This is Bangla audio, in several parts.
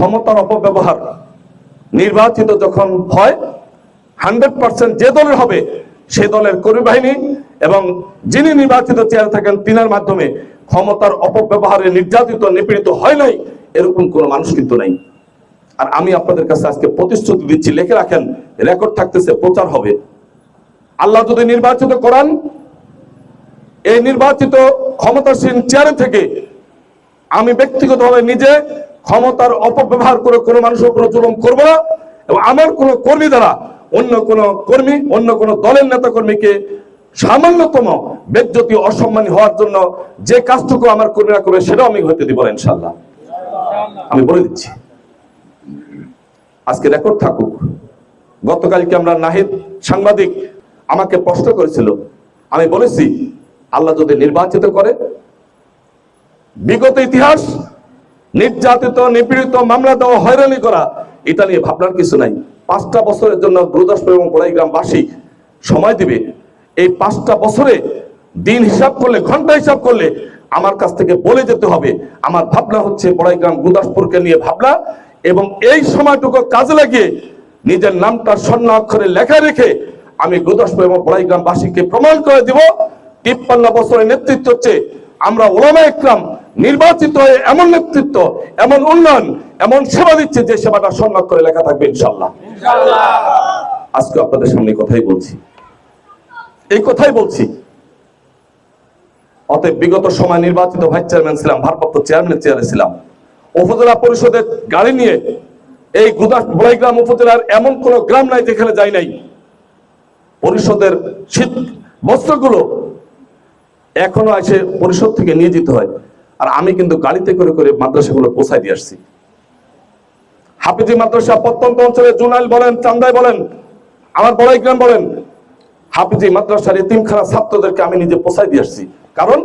ক্ষমতার অপব্যবহার। নির্বাচিত যখন হয়, হান্ড্রেড পার্সেন্ট যে দলের হবে, সে দলের কর্মী বাহিনী এবং যিনি নির্বাচিত চেয়ারে থাকেন, তিনার মাধ্যমে ক্ষমতার অপব্যবহারে নির্যাতিত, নিপীড়িত হয় নাই, এরকম কোনো মানুষ কিন্তু নাই। আর আমি আপনাদের কাছে আজকে প্রতিশ্রুতি দিচ্ছি, লিখে রাখেন, রেকর্ড থাকতেছে, প্রচার হবে। আল্লাহ যদি নির্বাচিত করান, এই নির্বাচিত ক্ষমতাসীন চেয়ারে থেকে আমি ব্যক্তিগতভাবে নিজে ক্ষমতার অপব্যবহার করে কোনো মানুষের উপর জুলুম করব না। এবং আমার কোনো কর্মী দ্বারা অন্য কোনো কর্মী, অন্য কোনো দলের নেতা কর্মীকে সামান্যতম বেজ্জতি, অসম্মানী হওয়ার জন্য যে কাজটুকু আমার কর্মীরা করবে, সেটাও আমি হইতে দিব না ইনশাল্লাহ আমি বলে দিচ্ছি। আজকে রেকর্ড থাকুক। গতকালকে আমরা নাহিদ সাংবাদিক আমাকে প্রশ্ন করেছিল। আমি বলেছি, আল্লাহ যদি নির্বাচিত করে, বিগত ইতিহাস নির্যাতিত, নিপীড়িত, মামলা দেওয়া, হয়রানি করা, এটা নিয়ে ভাবনার কিছু নাই। পাঁচটা বছরের জন্য গুরুদাসপুর এবং বড়াই গ্রামবাসী সময় দিবে। এই পাঁচটা বছরে দিন হিসাব করলে, ঘণ্টা হিসাব করলে আমার কাছ থেকে বলে যেতে হবে। আমার ভাবনা হচ্ছে বড়াই গ্রাম গুরুদাসপুরকে নিয়ে ভাবনা এবং এই সময়টুকু কাজে লাগিয়ে নিজের নামটা স্বর্ণ অক্ষরে লেখা রেখে আমি গুরুদাসপুর এবং বড়াই গ্রামবাসীকে প্রমাণ করে দিব। তিপ্পান্ন বছরের নেতৃত্ব হচ্ছে আমরা ওলামা একরাম। নির্বাচিত হয়ে এমন নেতৃত্ব এমন উন্নয়ন এমন সেবা দিচ্ছে যে সেবাটা সম্মান করে লেখা থাকবে ইনশাল্লাহ আজকে আপনাদের সামনে কথাই বলছি। এই কথাই বলছি। অতএব বিগত সময় নির্বাচিত ভাইস চেয়ারম্যান ছিলাম ভারপ্রাপ্ত চেয়ারম্যানের চেয়ারে ছিলাম। উপজেলা পরিষদের গাড়ি নিয়ে এই গুদাস বড়াইগ্রাম উপজেলার এমন কোন গ্রাম নাই যেখানে যাই নাই। পরিষদের শীত বস্ত্রগুলো এখনও এসে পরিষদ থেকে নিয়ে যেতে হয়। আর আমি কিন্তু গাড়িতে করে করে মাদ্রাসাগুলো পৌঁছায় দিয়ে আসছি। হাফিজি মাদ্রাসা প্রত্যন্ত অঞ্চলে জুনাইল বলেন, চান্দাই বলেন, আমার বড়াই গ্রাম বলেন, হাফিজি মাদ্রাসার এতিমখানা ছাত্রদেরকে আমি নিজে পৌঁছায় দিয়ে আসছি। কারণ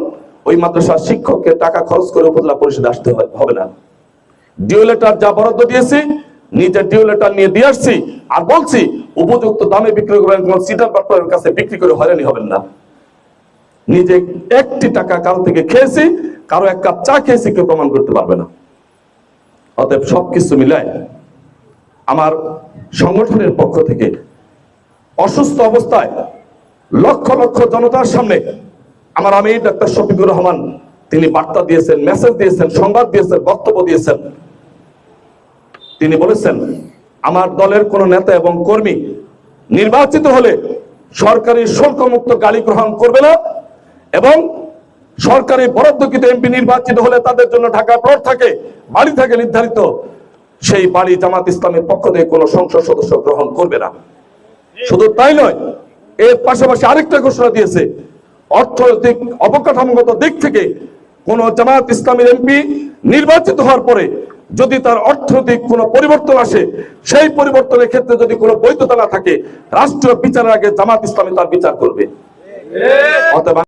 ওই মাদ্রাসার শিক্ষককে টাকা খরচ করে উপজেলা পরিষদে আসতে হবে না। ডিও লেটার যা বরাদ্দ দিয়েছি নিজে ডিও লেটার নিয়ে দিয়ে আসছি, আর বলছি, উপযুক্ত দামে বিক্রি করবেন, কোন সিটার পাট্টারের কাছে বিক্রি করে হয়রানি হবেন না। নিজে একটি টাকা কারও থেকে খেয়েছি, কারও এক কাপ চা খেয়েছি, কেউ প্রমাণ করতে পারবে না। অতএব সবকিছু মিলায় আমার সংগঠনের পক্ষ থেকে অসুস্থ অবস্থায় লক্ষ লক্ষ জনতার সামনে আমার আমি ডাক্তার শফিকুর রহমান, তিনি বার্তা দিয়েছেন, মেসেজ দিয়েছেন, সংবাদ দিয়েছেন, বক্তব্য দিয়েছেন। তিনি বলেছেন, আমার দলের কোন নেতা এবং কর্মী নির্বাচিত হলে সরকারি শুল্ক মুক্ত গাড়ি গ্রহণ করবে না এবং সরকারি বরাদ্দকৃত এমপি নির্বাচিত হলে তাদের জন্য ঢাকা প্লট থাকে, বাড়ি থাকে নির্ধারিত, সেই বাড়ি জামাত ইসলামের পক্ষ থেকে কোনো সংসদ সদস্য গ্রহণ করবে না। শুধু তাই নয়, এর পাশাপাশি আরেকটা ঘোষণা দিয়েছে, অর্থনৈতিক অবকাঠামোগত দিক থেকে কোন জামাত ইসলামের এমপি নির্বাচিত হওয়ার পরে যদি তার অর্থনৈতিক কোনো পরিবর্তন আসে, সেই পরিবর্তনের ক্ষেত্রে যদি কোনো বৈধতা না থাকে রাষ্ট্রীয় বিচারের আগে জামাত ইসলামী তার বিচার করবে। অতএব